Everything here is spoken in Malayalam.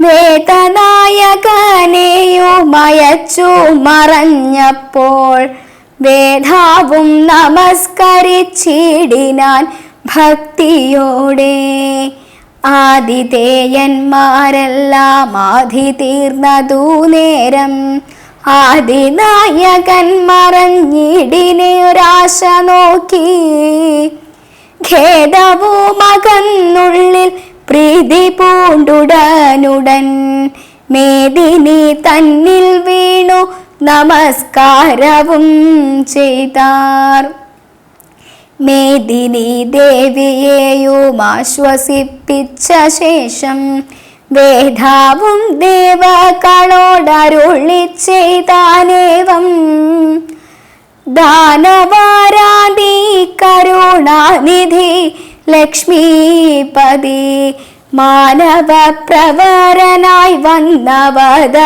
വേദനായകനെയുമയച്ചു മറഞ്ഞപ്പോൾ വേദാവും നമസ്കരിച്ചിടിനാൻ ഭക്തിയോടെ. ആതിഥേയന്മാരെല്ലാം ആദി തീർന്നതു നേരം ആദിനായകൻ മറഞ്ഞിടിനൊരാശ നോക്കി. ഖേദവുമകന്നുള്ളിൽ പ്രീതി പൂണ്ടുടനുടൻ മേദിനി തന്നിൽ വീണു നമസ്കാരവും ചെയ്താർ. മേദിനി ദേവിയെയും ആശ്വസിപ്പിച്ച ശേഷം വേദാവും ദേവകളോടരുളി ചെയ്താനേവം. ദാനവാരാതി കരുണാനിധി ലക്ഷ്മീപതി മാനവ പ്രവരനായി വന്നവതരിച്ചിടും.